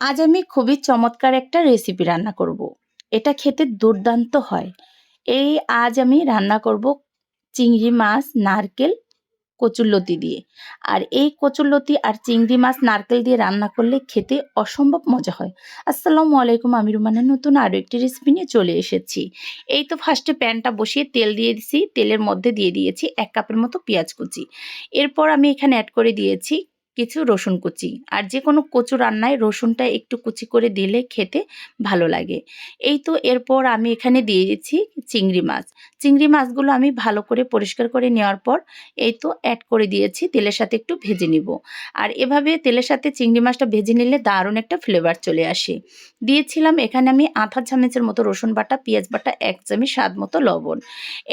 আজ আমি খুবই চমৎকার একটা রেসিপি রান্না করব। এটা খেতে দুর্দান্ত হয়। এই আজ আমি রান্না করব চিংড়ি মাছ, নারকেল, কচুরলতি দিয়ে। আর এই কচুরলতি আর চিংড়ি মাছ, নারকেল দিয়ে রান্না করলে খেতে অসম্ভব মজা হয়। আসসালামু আলাইকুম, আমি রুমানের নতুন আরও একটি রেসিপি নিয়ে চলে এসেছি। এই তো ফার্স্টে প্যানটা বসিয়ে তেল দিয়ে দিছি। তেলের মধ্যে দিয়ে দিয়েছি এক কাপের মতো পেঁয়াজ কুচি। এরপর আমি এখানে অ্যাড করে দিয়েছি কিছু রসুন কুচি আর যে কোনো কচু রান্নায় রসুনটা একটু কুচি করে দিলে খেতে ভালো লাগে। এই তো এরপর আমি এখানে দিয়ে দিচ্ছি চিংড়ি মাছ। চিংড়ি মাছগুলো আমি ভালো করে পরিষ্কার করে নেওয়ার পর এই তো অ্যাড করে দিয়েছি, তেলের সাথে একটু ভেজে নিব। আর এভাবে তেলের সাথে চিংড়ি মাছটা ভেজে নিলে দারুণ একটা ফ্লেভার চলে আসে। দিয়েছিলাম এখানে আমি আধা চামচের মতো রসুন বাটা, পেঁয়াজ বাটা, এক চামচ স্বাদ মতো লবণ।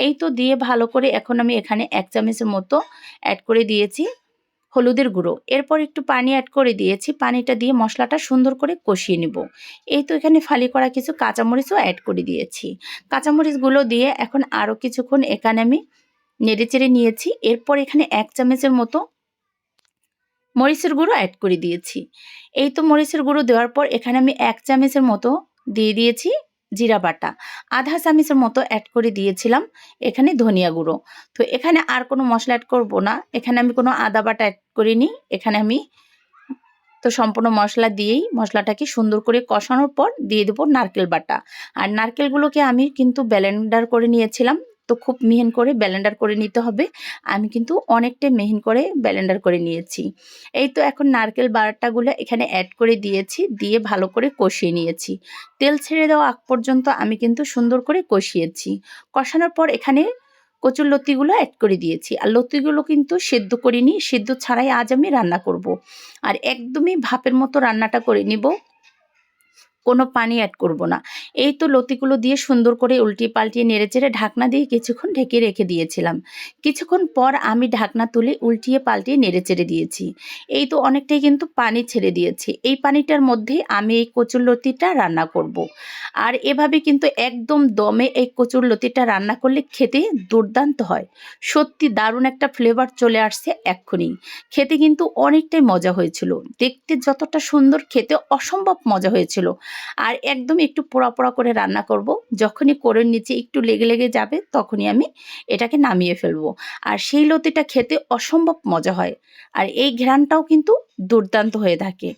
এই তো দিয়ে ভালো করে এখন আমি এখানে এক চামচের মতো অ্যাড করে দিয়েছি। হলুদের গুঁড়ো। এরপর একটু পানি অ্যাড করে দিয়েছি। পানিটা দিয়ে মশলাটা সুন্দর করে কষিয়ে নেব। এই তো এখানে ফালি করা কিছু কাঁচামরিচও অ্যাড করে দিয়েছি। কাঁচামরিচগুলো দিয়ে এখন আরও কিছুক্ষণ এখানে আমি নেড়ে চেড়ে নিয়েছি। এরপর এখানে এক চামচের মতো মরিচের গুঁড়ো অ্যাড করে দিয়েছি। এই তো মরিচের গুঁড়ো দেওয়ার পর এখানে আমি এক চামচের মতো দিয়ে দিয়েছি। জিরা বাটা। আধা চামিচের মতো অ্যাড করে দিয়েছিলাম এখানে ধনিয়া গুঁড়ো। তো এখানে আর কোনো মশলা অ্যাড করব না। এখানে আমি কোনো আদা বাটা অ্যাড করিনি। এখানে আমি তো সম্পূর্ণ মশলা দিয়েই মশলাটাকে সুন্দর করে কষানোর পর দিয়ে দেবো নারকেল বাটা। আর নারকেলগুলোকে আমি কিন্তু ব্যালেন্ডার করে নিয়েছিলাম। তো খুব মিহিন করে ব্যালেন্ডার করে নিতে হবে। আমি কিন্তু অনেকটাই মিহিন করে ব্যালেন্ডার করে নিয়েছি। এই তো এখন নারকেল বাটাগুলো এখানে অ্যাড করে দিয়েছি, দিয়ে ভালো করে কষিয়ে নিয়েছি। তেল ছেড়ে দেওয়া আগ পর্যন্ত আমি কিন্তু সুন্দর করে কষিয়েছি। কষানোর পর এখানে কচুর লতিগুলো অ্যাড করে দিয়েছি। আর লতিগুলো কিন্তু সেদ্ধ করিনি, সেদ্ধ ছাড়াই আজ আমি রান্না করব। আর একদমই ভাপের মতো রান্নাটা করে নিব। কোনো পানি অ্যাড করব না। এই তো লতিগুলো দিয়ে সুন্দর করে উল্টিয়ে পাল্টিয়ে নেড়েচেড়ে ঢাকনা দিয়ে কিছুক্ষণ ঢেকে রেখে দিয়েছিলাম। কিছুক্ষণ পর আমি ঢাকনা তুলে উল্টিয়ে পাল্টিয়ে নেড়েচেড়ে দিয়েছি। এই তো অনেকটাই কিন্তু পানি ছেড়ে দিয়েছি। এই পানিটার মধ্যে আমি এই কচুর লতিটা রান্না করব। আর এভাবে কিন্তু একদম দমে এই কচুর লতিটা রান্না করলে খেতে দুর্দান্ত হয়। সত্যি দারুণ একটা ফ্লেভার চলে আসছে এক্ষুনি। খেতে কিন্তু অনেকটাই মজা হয়েছিল। দেখতে যতটা সুন্দর, খেতে অসম্ভব মজা হয়েছিল। আর একদম একটু পোড়া পোড়া করে রান্না করব। যখনই কোরের নিচে একটু লেগে লেগে যাবে, তখনই আমি এটাকে নামিয়ে ফেলব। আর সেই লতিটা খেতে অসম্ভব মজা হয়। আর এই ঘ্রানটাও কিন্তু দুর্দান্ত হয়ে থাকে।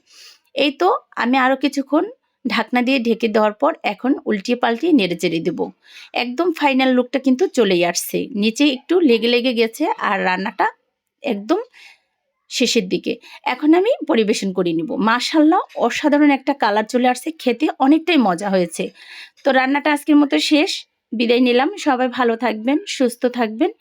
এই তো আমি আরও কিছুক্ষণ ঢাকনা দিয়ে ঢেকে দেওয়ার পর এখন উল্টিয়ে পাল্টিয়ে নেড়ে চেড়ে দেবো। একদম ফাইনাল লুকটা কিন্তু চলেই আসছে। নিচে একটু লেগে লেগে গেছে আর রান্নাটা একদম শেষের দিকে। এখন আমি পরিবেশন করে নিব। মাশাল্লাহ অসাধারণ একটা কালার চলে আসছে। খেতে অনেকটাই মজা হয়েছে। তো রান্নাটা আজকের মতো শেষ। বিদায় নিলাম। সবাই ভালো থাকবেন, সুস্থ থাকবেন।